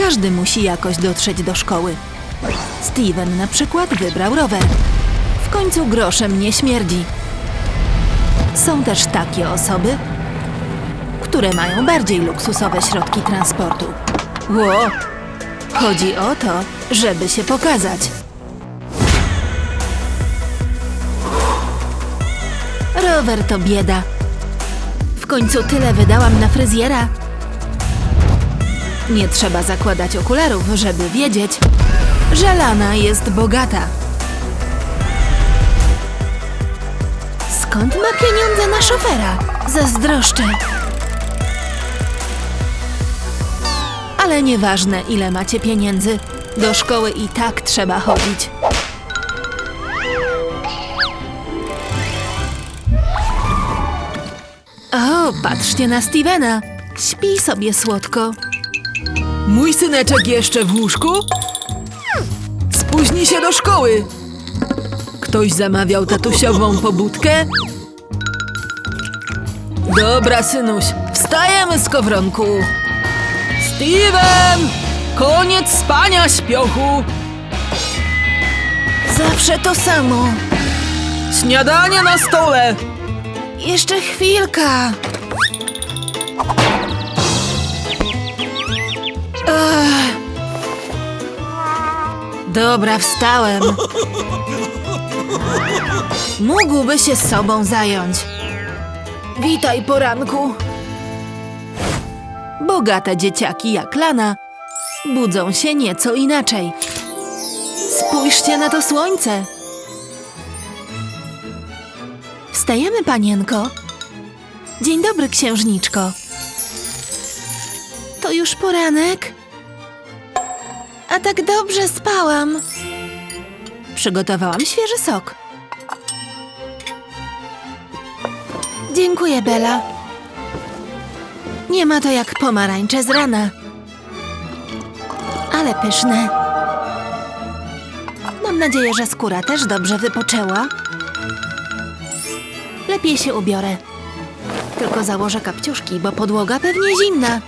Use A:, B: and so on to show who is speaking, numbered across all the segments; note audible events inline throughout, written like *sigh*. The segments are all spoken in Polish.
A: Każdy musi jakoś dotrzeć do szkoły. Steven na przykład wybrał rower. W końcu groszem nie śmierdzi. Są też takie osoby, które mają bardziej luksusowe środki transportu. Ło! Chodzi o to, żeby się pokazać. Rower to bieda. W końcu tyle wydałam na fryzjera. Nie trzeba zakładać okularów, żeby wiedzieć, że Lana jest bogata. Skąd ma pieniądze na szofera? Zazdroszczę. Ale nieważne, ile macie pieniędzy, do szkoły i tak trzeba chodzić. O, patrzcie na Stevena. Śpi sobie słodko.
B: Mój syneczek jeszcze w łóżku? Spóźni się do szkoły. Ktoś zamawiał tatusiową pobudkę? Dobra, synuś, wstajemy z kowronku. Steven! Koniec spania, śpiochu!
A: Zawsze to samo.
B: Śniadanie na stole!
A: Jeszcze chwilka. Ech. Dobra, wstałem. Mógłby się sobą zająć. Witaj, poranku. Bogate dzieciaki jak Lana budzą się nieco inaczej. Spójrzcie na to słońce. Wstajemy, panienko. Dzień dobry, księżniczko. To już poranek? Tak dobrze spałam. Przygotowałam świeży sok. Dziękuję, Bella. Nie ma to jak pomarańcze z rana. Ale pyszne. Mam nadzieję, że skóra też dobrze wypoczęła. Lepiej się ubiorę. Tylko założę kapciuszki, bo podłoga pewnie zimna.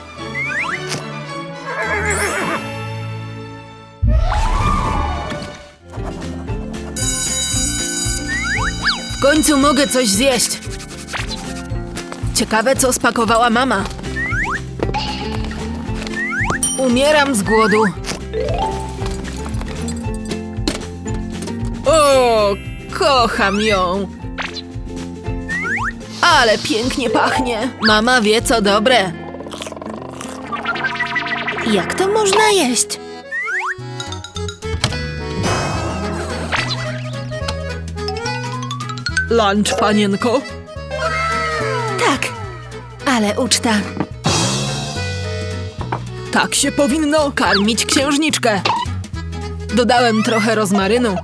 B: Końcu mogę coś zjeść. Ciekawe, co spakowała mama. Umieram z głodu. O, kocham ją. Ale pięknie pachnie. Mama wie, co dobre.
A: Jak to można jeść?
B: Lunch, panienko.
A: Tak, ale uczta.
B: Tak się powinno karmić księżniczkę. Dodałem trochę rozmarynu.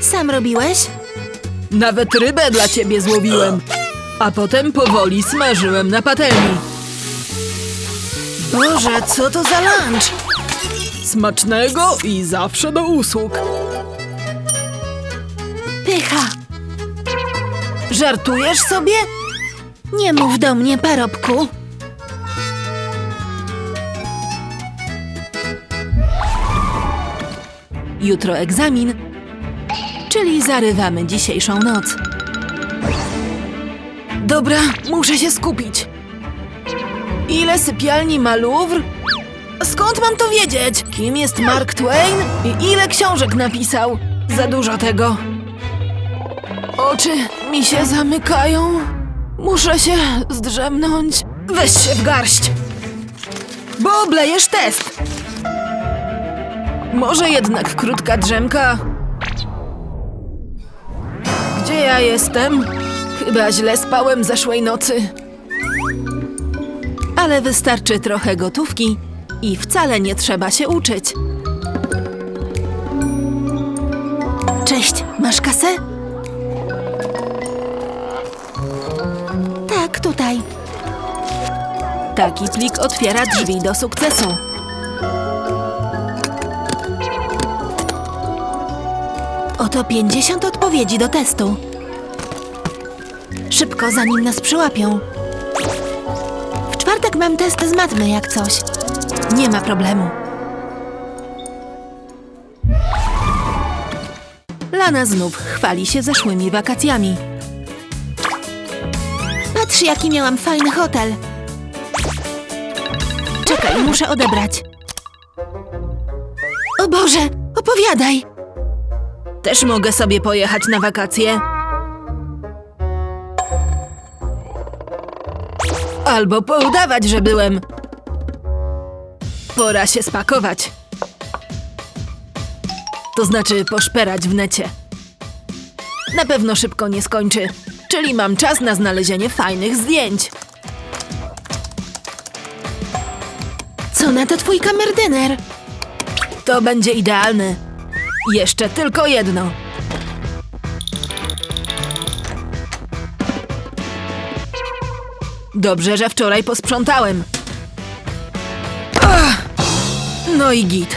A: Sam robiłeś?
B: Nawet rybę dla ciebie złowiłem. A potem powoli smażyłem na patelni.
A: Boże, co to za lunch?
B: Smacznego i zawsze do usług.
A: Pycha.
B: Żartujesz sobie?
A: Nie mów do mnie, parobku. Jutro egzamin, czyli zarywamy dzisiejszą noc.
B: Dobra, muszę się skupić. Ile sypialni ma Louvre? Skąd mam to wiedzieć? Kim jest Mark Twain i ile książek napisał? Za dużo tego. Oczy mi się zamykają. Muszę się zdrzemnąć. Weź się w garść. Bo oblejesz test. Może jednak krótka drzemka? Gdzie ja jestem? Chyba źle spałem zeszłej nocy.
A: Ale wystarczy trochę gotówki i wcale nie trzeba się uczyć. Cześć, masz kasę? Tutaj. Taki plik otwiera drzwi do sukcesu. Oto 50 odpowiedzi do testu. Szybko, zanim nas przyłapią. W czwartek mam test z matmy, jak coś. Nie ma problemu. Lana znów chwali się zeszłymi wakacjami. Patrz, jaki miałam fajny hotel. Czekaj, muszę odebrać. O Boże, opowiadaj! Też mogę sobie pojechać na wakacje. Albo poudawać, że byłem. Pora się spakować. To znaczy poszperać w necie. Na pewno szybko nie skończy, czyli mam czas na znalezienie fajnych zdjęć. Co na to twój kamerdyner? To będzie idealny. Jeszcze tylko jedno. Dobrze, że wczoraj posprzątałem. Ach, no i git.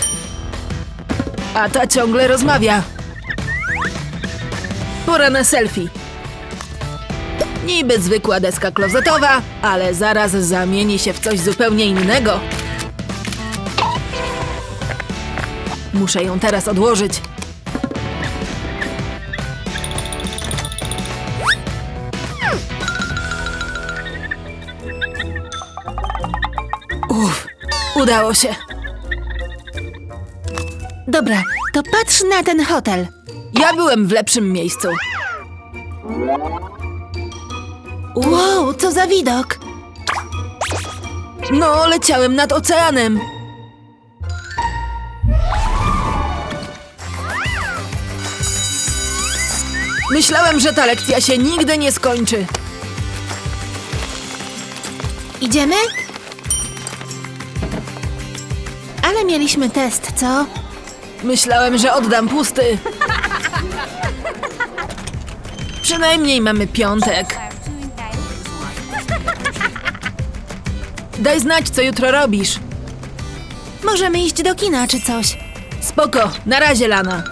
A: A ta ciągle rozmawia. Pora na selfie. Niby zwykła deska klozetowa, ale zaraz zamieni się w coś zupełnie innego. Muszę ją teraz odłożyć. Uff, udało się. Dobra, to patrz na ten hotel. Ja byłem w lepszym miejscu. Wow, co za widok! No, leciałem nad oceanem. Myślałem, że ta lekcja się nigdy nie skończy. Idziemy? Ale mieliśmy test, co? Myślałem, że oddam pusty. *laughs* Przynajmniej mamy piątek. Daj znać, co jutro robisz. Możemy iść do kina czy coś. Spoko, na razie, Lana.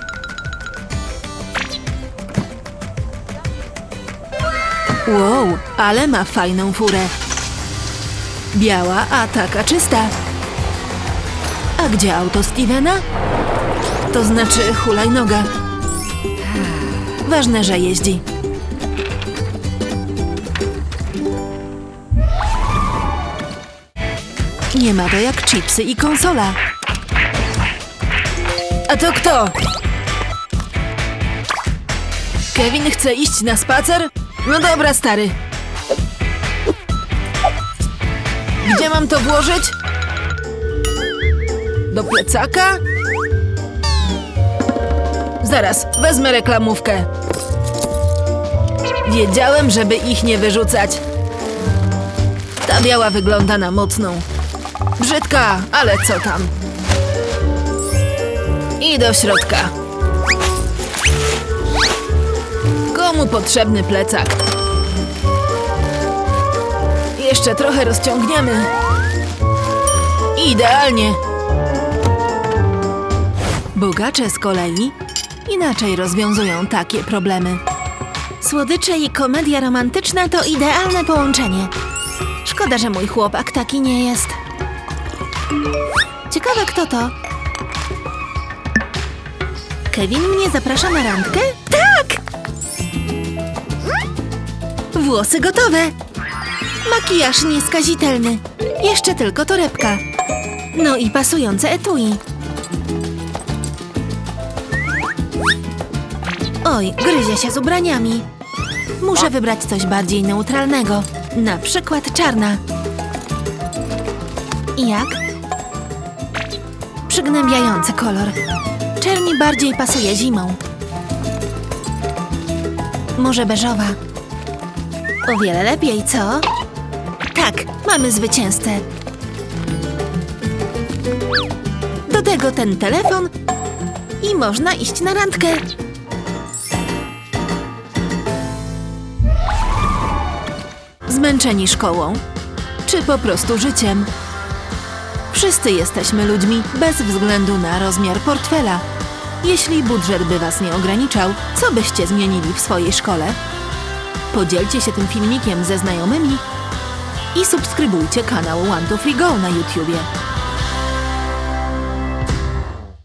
A: Wow, ale ma fajną furę. Biała, a taka czysta. A gdzie auto Stevena? To znaczy hulajnoga. Ważne, że jeździ. Nie ma to jak chipsy i konsola. A to kto? Kevin chce iść na spacer? No dobra, stary. Gdzie mam to włożyć? Do plecaka? Zaraz, wezmę reklamówkę. Wiedziałem, żeby ich nie wyrzucać. Ta biała wygląda na mocną. Brzydka, ale co tam? I do środka. Komu potrzebny plecak? Jeszcze trochę rozciągniemy. Idealnie. Bogacze z kolei inaczej rozwiązują takie problemy. Słodycze i komedia romantyczna to idealne połączenie. Szkoda, że mój chłopak taki nie jest. Ciekawe, kto to? Kevin mnie zaprasza na randkę? Tak! Włosy gotowe. Makijaż nieskazitelny. Jeszcze tylko torebka. No i pasujące etui. Oj, gryzie się z ubraniami. Muszę wybrać coś bardziej neutralnego. Na przykład czarna. I jak? Przygnębiający kolor. Czerni bardziej pasuje zimą. Może beżowa. O wiele lepiej, co? Tak, mamy zwycięzcę. Do tego ten telefon i można iść na randkę. Zmęczeni szkołą? Czy po prostu życiem? Wszyscy jesteśmy ludźmi bez względu na rozmiar portfela. Jeśli budżet by Was nie ograniczał, co byście zmienili w swojej szkole? Podzielcie się tym filmikiem ze znajomymi i subskrybujcie kanał One to Free Go na YouTubie.